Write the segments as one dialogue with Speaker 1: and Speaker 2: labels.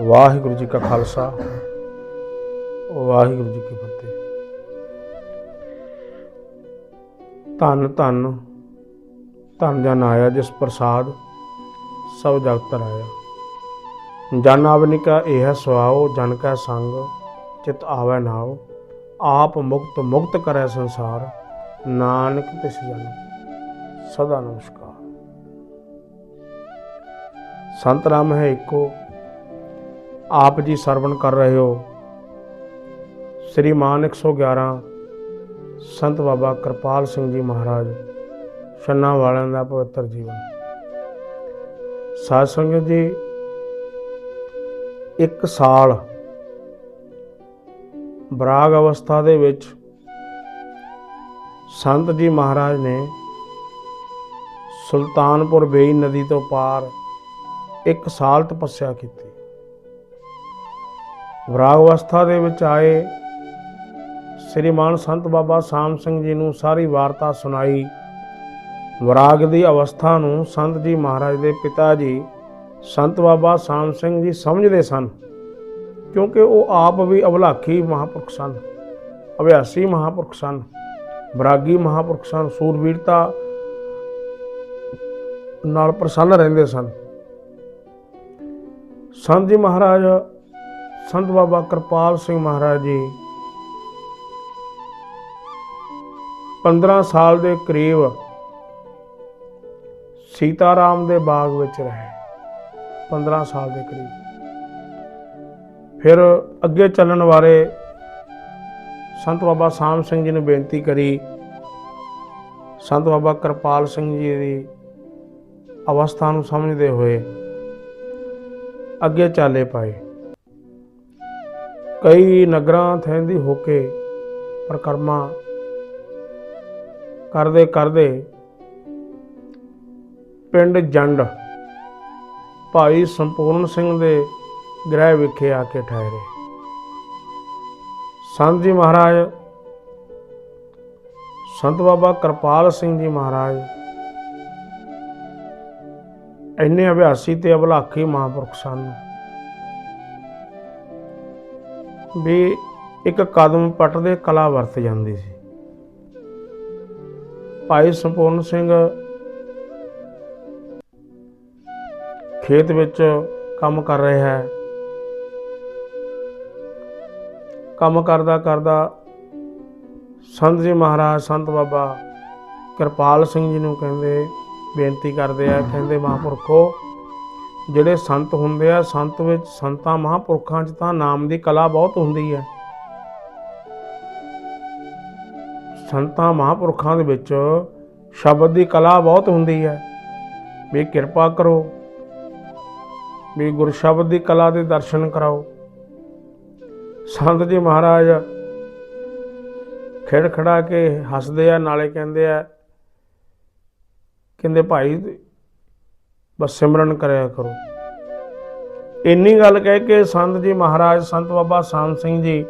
Speaker 1: ਵਾਹਿਗੁਰੂ ਜੀ ਕਾ ਖਾਲਸਾ, ਵਾਹਿਗੁਰੂ ਜੀ ਕੀ ਫਤਿਹ। ਧੰਨ ਧੰਨ ਧੰਨ ਜਨ ਆਇਆ ਜਿਸ ਪ੍ਰਸਾਦ ਸਭ ਜਗਤ ਰਾਇਆ ਜਨ ਆਵਨਿਕਾ ਇਹ ਸੁਆਓ ਜਨ ਕਾ ਸੰਗ ਚਿਤ ਆਵੈ ਨਾਉ। ਆਪ ਮੁਕਤ ਮੁਕਤ ਕਰੈ ਸੰਸਾਰ, ਨਾਨਕ ਤਿਸ ਜਨ। ਸਦਾ ਨਮਸਕਾਰ। ਸੰਤ ਰਾਮ ਹੈ ਇੱਕੋ ਆਪ ਜੀ ਸਰਵਣ ਕਰ ਰਹੇ ਹੋ। ਸ੍ਰੀ ਮਾਨ 111 ਸੰਤ ਬਾਬਾ ਕਿਰਪਾਲ ਸਿੰਘ ਜੀ ਮਹਾਰਾਜ, ਛੰਨਾ ਵਾਲਿਆਂ ਦਾ ਪਵਿੱਤਰ ਜੀਵਨ। ਸਾਧ ਸੰਗਤ ਜੀ, ਇੱਕ ਸਾਲ ਬਰਾਗ ਅਵਸਥਾ ਦੇ ਵਿੱਚ ਸੰਤ ਜੀ ਮਹਾਰਾਜ ਨੇ ਸੁਲਤਾਨਪੁਰ ਬੇਈ ਨਦੀ ਤੋਂ ਪਾਰ ਇੱਕ ਸਾਲ ਤਪੱਸਿਆ ਕੀਤੀ। ਵਿਰਾਗ ਅਵਸਥਾ ਦੇ ਵਿੱਚ ਆਏ ਸ੍ਰੀਮਾਨ ਸੰਤ ਬਾਬਾ ਸਾਮ ਸਿੰਘ ਜੀ ਨੂੰ ਸਾਰੀ ਵਾਰਤਾ ਸੁਣਾਈ। ਵਿਰਾਗ ਦੀ ਅਵਸਥਾ ਨੂੰ ਸੰਤ ਜੀ ਮਹਾਰਾਜ ਦੇ ਪਿਤਾ ਜੀ ਸੰਤ ਬਾਬਾ ਸਾਮ ਸਿੰਘ ਜੀ ਸਮਝਦੇ ਸਨ, ਕਿਉਂਕਿ ਉਹ ਆਪ ਵੀ ਅਵਲਾਖੀ ਮਹਾਪੁਰਖ ਸਨ, ਅਭਿਆਸੀ ਮਹਾਪੁਰਖ ਸਨ, ਵਿਰਾਗੀ ਮਹਾਪੁਰਖ ਸਨ, ਸੂਰਬੀਰਤਾ ਨਾਲ ਪ੍ਰਸੰਨ ਰਹਿੰਦੇ ਸਨ। ਸੰਤ ਜੀ ਮਹਾਰਾਜ ਸੰਤ ਬਾਬਾ ਕਿਰਪਾਲ ਸਿੰਘ ਮਹਾਰਾਜ ਜੀ 15 ਸਾਲ ਦੇ ਕਰੀਬ ਸੀਤਾਰਾਮ ਦੇ ਬਾਗ ਵਿੱਚ ਰਹੇ 15 ਸਾਲ ਦੇ ਕਰੀਬ। ਫਿਰ ਅੱਗੇ ਚੱਲਣ ਬਾਰੇ ਸੰਤ ਬਾਬਾ ਸਾਮ ਸਿੰਘ ਜੀ ਨੂੰ ਬੇਨਤੀ ਕਰੀ, ਸੰਤ ਬਾਬਾ ਕਿਰਪਾਲ ਸਿੰਘ ਜੀ ਦੀ ਅਵਸਥਾ ਨੂੰ ਸਮਝਦੇ ਹੋਏ ਅੱਗੇ ਚੱਲੇ ਪਾਏ। ਕਈ ਨਗਰਾਂ ਥੈਂਦੀ ਹੋ ਕੇ ਪ੍ਰਕਰਮਾ ਕਰਦੇ ਕਰਦੇ ਪਿੰਡ ਜੰਡ ਭਾਈ ਸੰਪੂਰਨ ਸਿੰਘ ਦੇ ਗ੍ਰਹਿ ਵਿਖੇ ਆ ਕੇ ਠਹਿਰੇ। ਸੰਤ ਜੀ ਮਹਾਰਾਜ, ਸੰਤ ਬਾਬਾ ਕਿਰਪਾਲ ਸਿੰਘ ਜੀ ਮਹਾਰਾਜ, ਇੰਨੇ ਅਭਿਆਸੀ ਤੇ ਅਭਲਾਖੀ ਮਹਾਂਪੁਰਖ ਸਨ। ਵੀ ਇੱਕ ਕਦਮ ਪੱਟਦੇ ਕਲਾ ਵਰਤ ਜਾਂਦੀ ਸੀ। ਭਾਈ ਸੰਪੂਰਨ ਸਿੰਘ ਖੇਤ ਵਿੱਚ ਕੰਮ ਕਰ ਰਿਹਾ ਹੈ। ਕੰਮ ਕਰਦਾ ਕਰਦਾ ਸੰਤ ਜੀ ਮਹਾਰਾਜ, ਸੰਤ ਬਾਬਾ ਕਿਰਪਾਲ ਸਿੰਘ ਜੀ ਨੂੰ ਕਹਿੰਦੇ ਬੇਨਤੀ ਕਰਦੇ ਆ, ਕਹਿੰਦੇ ਮਹਾਂਪੁਰਖੋ ਜਿਹੜੇ ਸੰਤ ਹੁੰਦੇ ਆ, ਸੰਤ ਵਿੱਚ ਸੰਤਾਂ ਮਹਾਂਪੁਰਖਾਂ 'ਚ ਤਾਂ ਨਾਮ ਦੀ ਕਲਾ ਬਹੁਤ ਹੁੰਦੀ ਹੈ। ਸੰਤਾਂ ਮਹਾਂਪੁਰਖਾਂ ਦੇ ਵਿੱਚ ਸ਼ਬਦ ਦੀ ਕਲਾ ਬਹੁਤ ਹੁੰਦੀ ਹੈ। ਵੀ ਕਿਰਪਾ ਕਰੋ, ਵੀ ਗੁਰ ਸ਼ਬਦ ਦੀ ਕਲਾ ਦੇ ਦਰਸ਼ਨ ਕਰਾਓ। ਸੰਤ ਜੀ ਮਹਾਰਾਜ ਖੇੜ ਖੜਾ ਕੇ ਹੱਸਦੇ ਆ, ਨਾਲੇ ਕਹਿੰਦੇ ਆ, ਕਹਿੰਦੇ ਭਾਈ ਬਸ ਸਿਮਰਨ ਕਰਿਆ ਕਰੋ। ਇੰਨੀ ਗੱਲ ਕਹਿ ਕੇ ਸੰਤ ਜੀ ਮਹਾਰਾਜ ਸੰਤ ਬਾਬਾ ਸਾਮ ਸਿੰਘ ਜੀ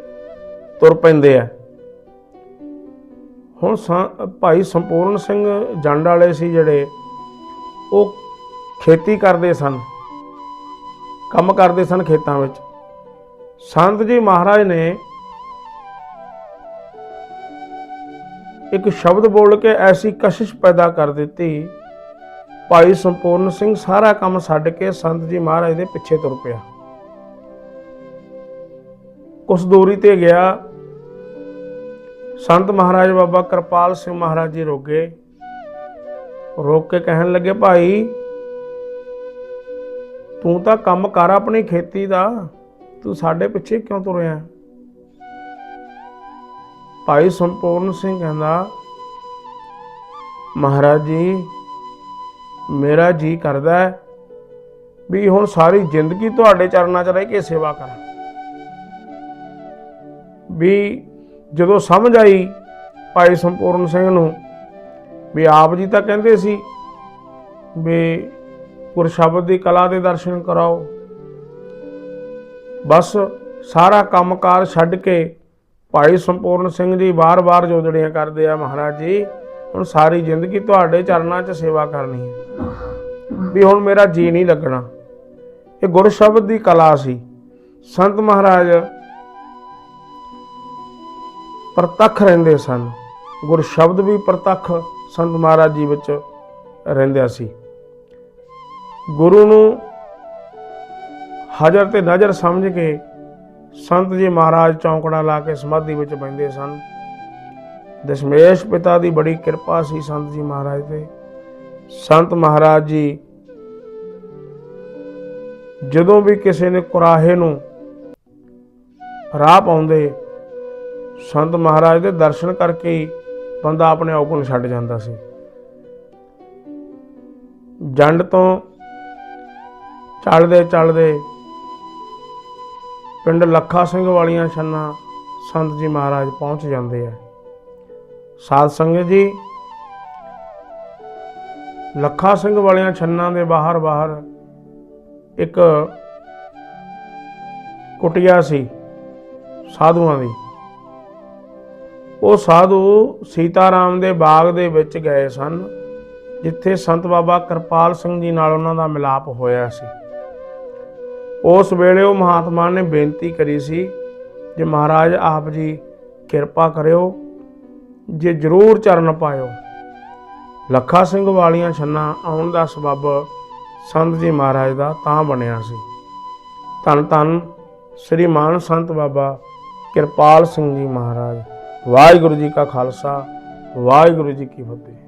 Speaker 1: ਤੁਰ ਪੈਂਦੇ ਆ। ਹੁਣ ਸੰ- ਭਾਈ ਸੰਪੂਰਨ ਸਿੰਘ ਜੰਡ ਵਾਲੇ ਸੀ ਜਿਹੜੇ, ਉਹ ਖੇਤੀ ਕਰਦੇ ਸਨ। ਕੰਮ ਕਰਦੇ ਸਨ ਖੇਤਾਂ ਵਿੱਚ। ਸੰਤ ਜੀ ਮਹਾਰਾਜ ਨੇ ਇੱਕ ਸ਼ਬਦ ਬੋਲ ਕੇ ਐਸੀ ਕਸ਼ਿਸ਼ ਪੈਦਾ ਕਰ ਦਿੱਤੀ ਭਾਈ ਸੰਪੂਰਨ ਸਿੰਘ ਸਾਰਾ ਕੰਮ ਛੱਡ ਕੇ ਸੰਤ ਜੀ ਮਹਾਰਾਜ ਦੇ ਪਿੱਛੇ ਤੁਰ ਪਿਆ। ਕੁਛ ਦੂਰੀ ਤੇ ਗਿਆ। ਸੰਤ ਮਹਾਰਾਜ ਬਾਬਾ ਕਿਰਪਾਲ ਸਿੰਘ ਮਹਾਰਾਜ ਜੀ ਰੋਕੇ ਰੋਕ ਕੇ ਕਹਿਣ ਲੱਗੇ, ਭਾਈ, ਤੂੰ ਤਾਂ ਕੰਮ ਕਰ ਆਪਣੀ ਖੇਤੀ ਦਾ। ਤੂੰ ਸਾਡੇ ਪਿੱਛੇ ਕਿਉਂ ਤੁਰਿਆ? ਭਾਈ ਸੰਪੂਰਨ ਸਿੰਘ ਕਹਿੰਦਾ, ਮਹਾਰਾਜ ਜੀ ਮੇਰਾ ਜੀ ਕਰਦਾ ਹੈ ਵੀ ਹੁਣ ਸਾਰੀ ਜ਼ਿੰਦਗੀ ਤੁਹਾਡੇ ਚਰਨਾਂ 'ਚ ਰਹਿ ਕੇ ਸੇਵਾ ਕਰਾਂ। ਵੀ ਜਦੋਂ ਸਮਝ ਆਈ ਭਾਈ ਸੰਪੂਰਨ ਸਿੰਘ ਨੂੰ, ਵੀ ਆਪ ਜੀ ਤਾਂ ਕਹਿੰਦੇ ਸੀ ਵੀ ਗੁਰਸ਼ਬਦ ਦੀ ਕਲਾ ਦੇ ਦਰਸ਼ਨ ਕਰਾਓ। ਬਸ ਸਾਰਾ ਕੰਮਕਾਰ ਛੱਡ ਕੇ ਭਾਈ ਸੰਪੂਰਨ ਸਿੰਘ ਜੀ ਵਾਰ ਵਾਰ ਜੋਦੜੀਆਂ ਕਰਦੇ ਆ ਮਹਾਰਾਜ ਜੀ। ਹੁਣ ਸਾਰੀ ਜ਼ਿੰਦਗੀ ਤੁਹਾਡੇ ਚਰਨਾਂ 'ਚ ਸੇਵਾ ਕਰਨੀ ਹੈ। ਵੀ ਹੁਣ ਮੇਰਾ ਜੀ ਨਹੀਂ ਲੱਗਣਾ। ਇਹ ਗੁਰ ਸ਼ਬਦ ਦੀ ਕਲਾ ਸੀ। ਸੰਤ ਮਹਾਰਾਜ ਪ੍ਰਤੱਖ ਰਹਿੰਦੇ ਸਨ। ਗੁਰ ਸ਼ਬਦ ਵੀ ਪ੍ਰਤੱਖ ਸੰਤ ਮਹਾਰਾਜ ਜੀ ਵਿੱਚ ਰਹਿੰਦਿਆ ਸੀ। ਗੁਰੂ ਨੂੰ ਹਜ਼ਰ ਤੇ ਨਜ਼ਰ ਸਮਝ ਕੇ ਸੰਤ ਜੀ ਮਹਾਰਾਜ ਚੌਂਕੜਾ ਲਾ ਕੇ ਸਮਾਧੀ ਵਿੱਚ ਬੈਠਦੇ ਸਨ। ਦਸ਼ਮੇਸ਼ ਪਿਤਾ ਦੀ ਬੜੀ ਕਿਰਪਾ ਸੀ ਸੰਤ ਜੀ ਮਹਾਰਾਜ ਤੇ। ਸੰਤ ਮਹਾਰਾਜ ਜੀ, ਜਦੋਂ ਵੀ ਕਿਸੇ ਨੇ ਕੁਰਾਹੇ ਨੂੰ ਰਾਹ ਪਾਉਂਦੇ, ਸੰਤ ਮਹਾਰਾਜ ਦੇ ਦਰਸ਼ਨ ਕਰਕੇ ਹੀ ਬੰਦਾ ਆਪਣੇ ਆਪ ਨੂੰ ਛੱਡ ਜਾਂਦਾ ਸੀ। ਜੰਡ ਤੋਂ ਚੱਲਦੇ ਚੱਲਦੇ ਪਿੰਡ ਲੱਖਾ ਸਿੰਘ ਵਾਲੀਆਂ ਛੰਨਾ ਸੰਤ ਜੀ ਮਹਾਰਾਜ ਪਹੁੰਚ ਜਾਂਦੇ ਆ। ਸਾਧ ਸੰਗਤ ਜੀ, ਲੱਖਾ ਸਿੰਘ ਵਾਲਿਆਂ ਛੰਨਾਂ ਦੇ ਬਾਹਰ ਬਾਹਰ ਇੱਕ ਕੁਟਿਆ ਸੀ ਸਾਧੂਆਂ ਦੀ। ਉਹ ਸਾਧੂ ਸੀਤਾਰਾਮ ਦੇ ਬਾਗ ਦੇ ਵਿੱਚ ਗਏ ਸਨ, ਜਿੱਥੇ ਸੰਤ ਬਾਬਾ ਕਿਰਪਾਲ ਸਿੰਘ ਜੀ ਨਾਲ ਉਹਨਾਂ ਦਾ ਮਿਲਾਪ ਹੋਇਆ ਸੀ। ਉਸ ਵੇਲੇ ਉਹ ਮਹਾਤਮਾ ਨੇ ਬੇਨਤੀ ਕਰੀ ਸੀ ਜੇ ਮਹਾਰਾਜ ਆਪ ਜੀ ਕਿਰਪਾ ਕਰਿਓ ਜੇ ਜ਼ਰੂਰ ਚਰਨ ਪਾਇਓ। ਲੱਖਾ ਸਿੰਘ ਵਾਲੀਆਂ ਛੰਨਾ ਆਉਣ ਦਾ ਸਬਬ ਸੰਤ ਜੀ ਮਹਾਰਾਜ ਦਾ ਤਾਂ ਬਣਿਆ ਸੀ। ਧੰਨ ਧੰਨ ਸ੍ਰੀ ਮਾਨ ਸੰਤ ਬਾਬਾ ਕਿਰਪਾਲ ਸਿੰਘ ਜੀ ਮਹਾਰਾਜ। ਵਾਹਿਗੁਰੂ ਜੀ ਕਾ ਖਾਲਸਾ, ਵਾਹਿਗੁਰੂ ਜੀ ਕੀ ਫਤਿਹ।